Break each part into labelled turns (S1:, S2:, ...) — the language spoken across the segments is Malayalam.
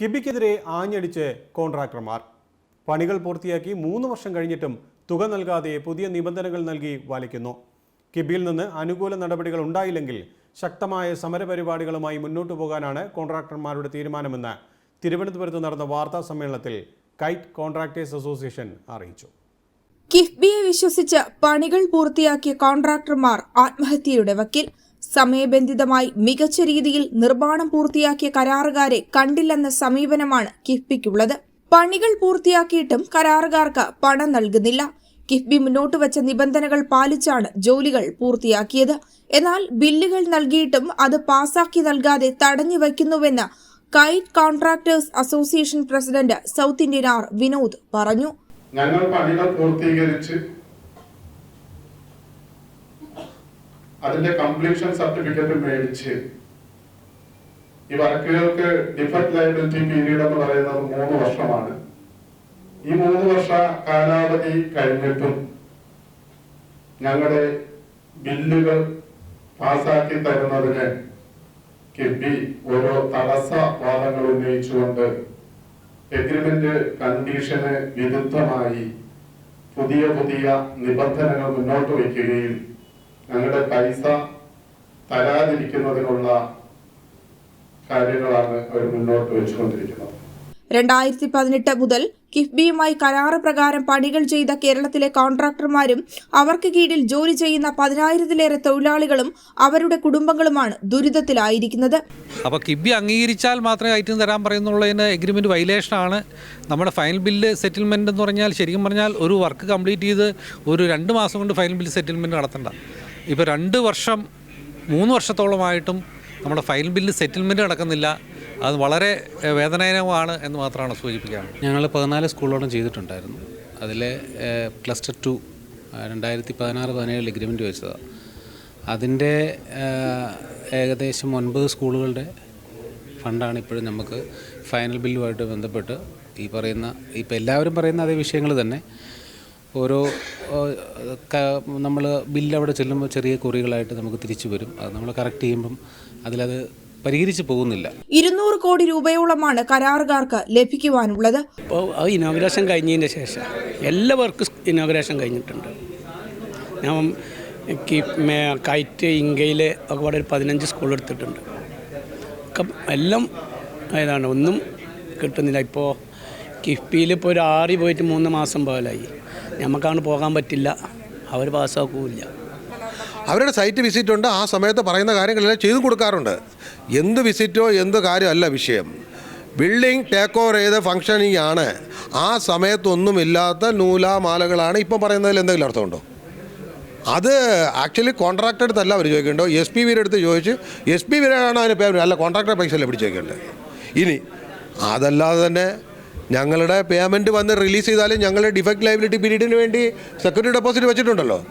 S1: കിബിക്കെതിരെ ആഞ്ഞടിച്ച് കോൺട്രാക്ടർമാർ. പണികൾ പൂർത്തിയാക്കി മൂന്ന് വർഷം കഴിഞ്ഞിട്ടും തുക നൽകാതെ പുതിയ നിബന്ധനകൾ നൽകി വലിക്കുന്നു കിബിയിൽ നിന്ന് അനുകൂല നടപടികൾ ഉണ്ടായില്ലെങ്കിൽ ശക്തമായ സമരപരിപാടികളുമായി മുന്നോട്ടു പോകാനാണ് കോൺട്രാക്ടർമാരുടെ തീരുമാനമെന്ന് തിരുവനന്തപുരത്ത് നടന്ന വാർത്താ സമ്മേളനത്തിൽ കൈറ്റ് കോൺട്രാക്ടേഴ്സ് അസോസിയേഷൻ അറിയിച്ചു.
S2: കിഫ്ബിയെ വിശ്വസിച്ച് പണികൾ പൂർത്തിയാക്കിയ കോൺട്രാക്ടർമാർ ആത്മഹത്യയുടെ വക്കിൽ. സമയബന്ധിതമായി മികച്ച രീതിയിൽ നിർമ്മാണം പൂർത്തിയാക്കിയ കരാറുകാരെ കണ്ടില്ലെന്ന സമീപനമാണ് കിഫ്ബിക്കുള്ളത്. പണികൾ പൂർത്തിയാക്കിയിട്ടും കരാറുകാർക്ക് പണം നൽകുന്നില്ല. കിഫ്ബി മുന്നോട്ട് വച്ച നിബന്ധനകൾ പാലിച്ചാണ് ജോലികൾ പൂർത്തിയാക്കിയത്. എന്നാൽ ബില്ലുകൾ നൽകിയിട്ടും അത് പാസാക്കി നൽകാതെ തടഞ്ഞു വയ്ക്കുന്നുവെന്ന് KITE contractors association president south Indian R Vinod പറഞ്ഞു.
S3: ഞങ്ങൾ പണികൾ പൂർത്തീകരിച്ച് അതിന്റെ കംപ്ലീഷൻ സർട്ടിഫിക്കറ്റ് മേടിച്ച്. ഈ വർക്കുകൾക്ക് ഡിഫക്ട് ലയബിലിറ്റി പീരീഡ് എന്ന് പറയുന്നത് മൂന്ന് വർഷമാണ്. ഈ മൂന്ന് വർഷ കാലാവധി കഴിഞ്ഞിട്ടും ഞങ്ങളുടെ ബില്ലുകൾ പാസാക്കി തരുന്നതിന് കിബി ഓരോ തടസ്സ വാദങ്ങൾ ഉന്നയിച്ചുകൊണ്ട് എഗ്രിമെന്റ് കണ്ടീഷന് വിരുദ്ധമായി പുതിയ പുതിയ നിബന്ധനകൾ മുന്നോട്ട് വയ്ക്കുകയും ഞങ്ങളുടെ പൈസ തരാതിരിക്കുന്നതിനുള്ള കാര്യങ്ങളാണ് അവർ മുന്നോട്ട് വെച്ചുകൊണ്ടിരിക്കുന്നത്.
S2: രണ്ടായിരത്തി പതിനെട്ട് മുതൽ കിഫ്ബിയുമായി കരാറ് പ്രകാരം പണികൾ ചെയ്ത കേരളത്തിലെ കോൺട്രാക്ടർമാരും അവർക്ക് കീഴിൽ ജോലി ചെയ്യുന്ന പതിനായിരത്തിലേറെ തൊഴിലാളികളും അവരുടെ കുടുംബങ്ങളുമാണ് ദുരിതത്തിലായിരിക്കുന്നത്.
S4: അപ്പോൾ കിബി അംഗീകരിച്ചാൽ മാത്രമേ ഐറ്റം തരാൻ പറയുന്നുള്ളതിന് എഗ്രിമെന്റ് ആണ്. നമ്മുടെ ഫൈനൽ ബില്ല് സെറ്റിൽമെന്റ് എന്ന് പറഞ്ഞാൽ ശരിക്കും പറഞ്ഞാൽ ഒരു വർക്ക് കംപ്ലീറ്റ് ചെയ്ത് ഒരു രണ്ട് മാസം കൊണ്ട് ഫൈനൽ ബില്ല് സെറ്റിൽമെന്റ് നടത്തണ്ട. ഇപ്പോൾ രണ്ട് വർഷം മൂന്ന് വർഷത്തോളമായിട്ടും നമ്മുടെ ഫൈനൽ ബില്ല് സെറ്റിൽമെന്റ് നടക്കുന്നില്ല. അത് വളരെ വേദനാജനകമാണ് എന്ന് മാത്രമാണ് സൂചിപ്പിക്കാൻ
S5: ഞങ്ങൾ പതിനാല് സ്കൂളോളം ചെയ്തിട്ടുണ്ടായിരുന്നു. അതിലെ ക്ലസ്റ്റർ ടു രണ്ടായിരത്തി പതിനാറ് പതിനേഴിൽ എഗ്രിമെന്റ് വെച്ചതാണ് അതിന്റെ ഏകദേശം ഒൻപത് സ്കൂളുകളുടെ ഫണ്ടാണ് ഇപ്പോഴും നമുക്ക് ഫൈനൽ ബില്ലുമായിട്ട് ബന്ധപ്പെട്ട് ഈ പറയുന്ന ഇപ്പോൾ എല്ലാവരും പറയുന്ന അതേ വിഷയങ്ങൾ തന്നെ. ഓരോ നമ്മൾ ബില്ല് അവിടെ ചെല്ലുമ്പോൾ ചെറിയ കുറികളായിട്ട് നമുക്ക് തിരിച്ചു വരും. അത് നമ്മൾ കറക്റ്റ് ചെയ്യുമ്പം അതിലത് പരിഹരിച്ചു പോകുന്നില്ല.
S2: ഇരുന്നൂറ് കോടി രൂപയോളമാണ് കരാറുകാർക്ക് ലഭിക്കുവാനുള്ളത്.
S6: അപ്പോൾ അത് ഇനോഗ്രേഷൻ കഴിഞ്ഞതിന് ശേഷം എല്ലാവർക്കും ഇനോഗ്രേഷൻ കഴിഞ്ഞിട്ടുണ്ട്. ഞാൻ കയറ്റ് ഇങ്കയിൽ ഒക്കെ ഇവിടെ ഒരു പതിനഞ്ച് സ്കൂൾ എടുത്തിട്ടുണ്ട്. എല്ലാം ഏതാണ് ഒന്നും കിട്ടുന്നില്ല. ഇപ്പോൾ കിഫ്ബിയിൽ ഇപ്പോൾ ഒരു ആറി പോയിട്ട് മൂന്ന് മാസം പോലായി. നമുക്കാണ് പോകാൻ പറ്റില്ല. അവർ പാസ്സാക്കില്ല.
S7: അവരുടെ സൈറ്റ് വിസിറ്റ് ഉണ്ട് ആ സമയത്ത് പറയുന്ന കാര്യങ്ങളെല്ലാം ചെയ്തു കൊടുക്കാറുണ്ട്. എന്ത് വിസിറ്റോ എന്ത് കാര്യമല്ല വിഷയം. ബിൽഡിംഗ് ടേക്ക് ഓവർ ചെയ്ത ഫങ്ഷനിങ് ആണ്. ആ സമയത്തൊന്നുമില്ലാത്ത നൂലാമാലകളാണ് ഇപ്പം പറയുന്നതിൽ എന്തെങ്കിലും അർത്ഥമുണ്ടോ? അത് ആക്ച്വലി കോൺട്രാക്ടർ അടുത്തല്ല അവർ ചോദിക്കേണ്ടോ എസ് പി വിയുടെ അടുത്ത് ചോദിച്ച് എസ് പി വിരാണ് അതിന് പേര്. അല്ല കോൺട്രാക്ടർ പൈസ അല്ലേ പിടിച്ചേക്കേണ്ടത് ഇനി അതല്ലാതെ തന്നെ ഞങ്ങളുടെ പേയ്മെന്റ് വന്ന് റിലീസ് ചെയ്താലും ഞങ്ങൾ ഡിഫക്റ്റ് ലൈബിലിറ്റി പീരീഡിന് വേണ്ടി സെക്യൂരിറ്റി ഡെപ്പോസിറ്റ് വെച്ചിട്ടുണ്ടല്ലോ.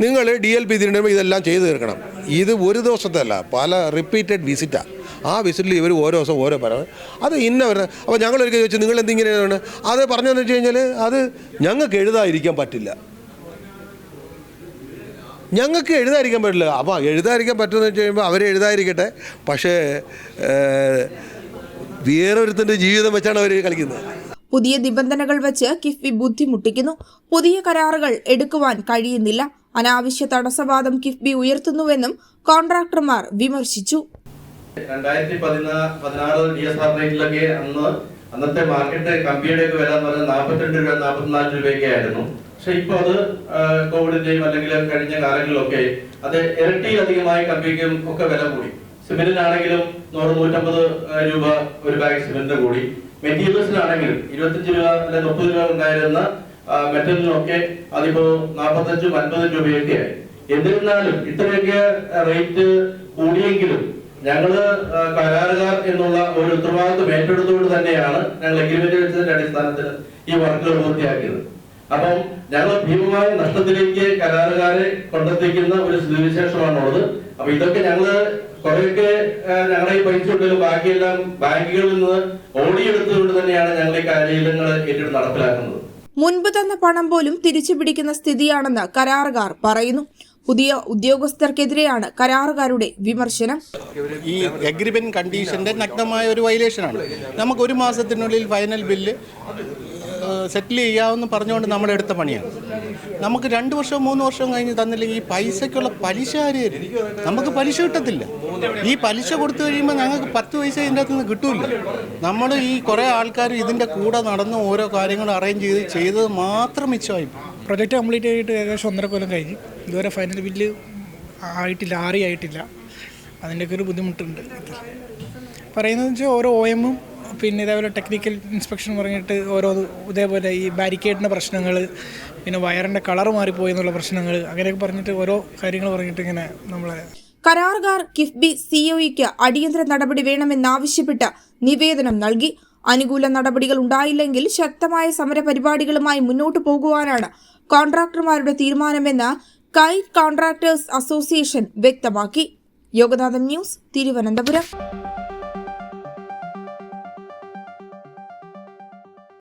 S7: നിങ്ങൾ ഡി എൽ പി തിരുമ്പ് ഇതെല്ലാം ചെയ്തു തീർക്കണം. ഇത് ഒരു ദിവസത്തെ അല്ല പല റിപ്പീറ്റഡ് വിസിറ്റാണ് ആ. വിസിറ്റിൽ ഇവർ ഓരോ ദിവസം ഓരോ പറയുന്നത് അത് ഇന്ന ഇന്നവർ അപ്പോൾ ഞങ്ങളൊരിക്കൽ ചോദിച്ചു നിങ്ങൾ എന്തിങ്ങനെയാണ്? അത് പറഞ്ഞതെന്ന് വെച്ച് കഴിഞ്ഞാൽ അത് ഞങ്ങൾക്ക് എഴുതാതിരിക്കാൻ പറ്റില്ല. ഞങ്ങൾക്ക് എഴുതാതിരിക്കാൻ പറ്റില്ല. അപ്പോൾ എഴുതാതിരിക്കാൻ പറ്റുമെന്ന് വെച്ച് കഴിയുമ്പോൾ അവർ എഴുതാതിരിക്കട്ടെ. പക്ഷേ വേറൊരുത്തന്റെ ജീവിതം വെച്ചാണ് അവർ കളിക്കുന്നത്.
S2: പുതിയ നിബന്ധനകൾ വെച്ച് കിഫ്ബി ബുദ്ധിമുട്ടിക്കുന്നു. പുതിയ കരാറുകൾ എടുക്കുവാൻ കഴിയുന്നില്ല. അനാവശ്യ തടസ്സവാദം കിഫ്ബി ഉയർത്തുന്നുവെന്നും കോൺട്രാക്ടർമാർ വിമർശിച്ചു.
S8: അന്ന് അന്നത്തെ മാർക്കറ്റ് കമ്പിയുടെ ഒക്കെ വില എന്ന് പറഞ്ഞാൽ നാൽപ്പത്തിരണ്ട് രൂപ നാൽപ്പത്തിനാല് രൂപയൊക്കെ ആയിരുന്നു പക്ഷെ ഇപ്പൊ അത് കോവിഡിന്റെയും അല്ലെങ്കിൽ കഴിഞ്ഞ കാലങ്ങളിലൊക്കെ അത് ഇരട്ടി അധികമായി കമ്പിക്കും ഒക്കെ വില കൂടി. സിമെന്റിനാണെങ്കിലും നൂറ് നൂറ്റമ്പത് രൂപ ഒരു ബാഗ് സിമെന്റിന് കൂടി. മെറ്റീരിയൽസിനാണെങ്കിലും ഇരുപത്തഞ്ച് രൂപ അല്ലെ മുപ്പത് രൂപ ഉണ്ടായിരുന്ന മെറ്റലിനൊക്കെ അതിപ്പോ നാൽപ്പത്തഞ്ചും അൻപതും രൂപയൊക്കെ ആയി എന്നിരുന്നാലും ഇത്രയൊക്കെ റേറ്റ് കൂടിയെങ്കിലും ഞങ്ങൾ കരാറുകാർ എന്നുള്ള ഒരു ഉത്തരവാദിത്വം ഏറ്റെടുത്തുകൊണ്ട് തന്നെയാണ് ഞങ്ങൾ എഗ്രിമെന്റ് വെച്ചതിന്റെ അടിസ്ഥാനത്തിൽ ഈ വർക്കുകൾ പൂർത്തിയാക്കിയത്. അപ്പം ഞങ്ങൾ ഭീമമായ നഷ്ടത്തിലേക്ക് കരാറുകാരെ കൊണ്ടെത്തിക്കുന്ന ഒരു സ്ഥിതിവിശേഷമാണുള്ളത്. അപ്പൊ ഇതൊക്കെ ഞങ്ങൾ കുറെയൊക്കെ ഞങ്ങളെ ഞങ്ങളുടെ ഈ പൈസ ഉണ്ടെങ്കിലും ബാക്കിയെല്ലാം ബാങ്കുകളിൽ നിന്ന് ഓടിയെടുത്തുകൊണ്ട് തന്നെയാണ് ഞങ്ങൾ ഈ കാര്യങ്ങൾ ഏറ്റെടുത്ത് നടപ്പിലാക്കുന്നത്.
S2: മുൻപ് തന്ന പണം പോലും തിരിച്ചു പിടിക്കുന്ന സ്ഥിതിയാണെന്ന് കരാറുകാർ പറയുന്നു. പുതിയ ഉദ്യോഗസ്ഥർക്കെതിരെയാണ് കരാറുകാരുടെ വിമർശനം.
S9: ഈ എഗ്രിമെന്റ് കണ്ടീഷന്റെ നഗ്നമായ ഒരു വയലേഷനാണ് നമുക്ക് ഒരു മാസത്തിനുള്ളിൽ ഫൈനൽ ബില്ല് സെറ്റിൽ ചെയ്യാമെന്ന് പറഞ്ഞുകൊണ്ട് നമ്മൾ എടുത്ത പണിയാണ്. നമുക്ക് രണ്ട് വർഷം മൂന്ന് വർഷം കഴിഞ്ഞ് തന്നില്ലെങ്കിൽ ഈ പൈസയ്ക്കുള്ള പലിശ ആര് നമുക്ക് പലിശ കിട്ടത്തില്ല. ഈ പലിശ കൊടുത്തു കഴിയുമ്പോൾ ഞങ്ങൾക്ക് പത്ത് പൈസ ഇതിന്റെ അകത്ത് നിന്ന് കിട്ടൂല നമ്മൾ ഈ കുറേ ആൾക്കാർ ഇതിന്റെ കൂടെ നടന്ന് ഓരോ കാര്യങ്ങൾ അറേഞ്ച് ചെയ്ത് ചെയ്തത് മാത്രം മിച്ചമായി.
S10: പ്രൊജക്റ്റ് കംപ്ലീറ്റ് ആയിട്ട് ഏകദേശം ഒന്നര കൊല്ലം കഴിഞ്ഞ്. ഇതുവരെ ഫൈനൽ ബില്ല് ആയിട്ടില്ല ആറി ആയിട്ടില്ല അതിന്റെയൊക്കെ ഒരു ബുദ്ധിമുട്ടുണ്ട്. പറയുന്നത് വെച്ചാൽ ഓരോ ഒ എമ്മും പിന്നെ ഇതേപോലെ ടെക്നിക്കൽ ഇൻസ്പെക്ഷൻ പറഞ്ഞിട്ട് ഓരോ ഇതേപോലെ ഈ ബാരിക്കേഡിന്റെ പ്രശ്നങ്ങൾ പിന്നെ വയറിന്റെ കളർ മാറിപ്പോയി എന്നുള്ള പ്രശ്നങ്ങൾ അങ്ങനെയൊക്കെ പറഞ്ഞിട്ട് ഓരോ കാര്യങ്ങൾ പറഞ്ഞിട്ട് ഇങ്ങനെ നമ്മളെ
S2: കരാറുകാർ കിഫ്ബി സിഒഇക്ക് അടിയന്തര നടപടി വേണമെന്നാവശ്യപ്പെട്ട് നിവേദനം നൽകി. അനുകൂല നടപടികൾ ഉണ്ടായില്ലെങ്കിൽ ശക്തമായ സമരപരിപാടികളുമായി മുന്നോട്ടു പോകുവാനാണ് കോൺട്രാക്ടർമാരുടെ തീരുമാനമെന്ന് കൈ കോൺട്രാക്ടേഴ്സ് അസോസിയേഷൻ വ്യക്തമാക്കി. യോഗനാഥൻ ന്യൂസ് തിരുവനന്തപുരം.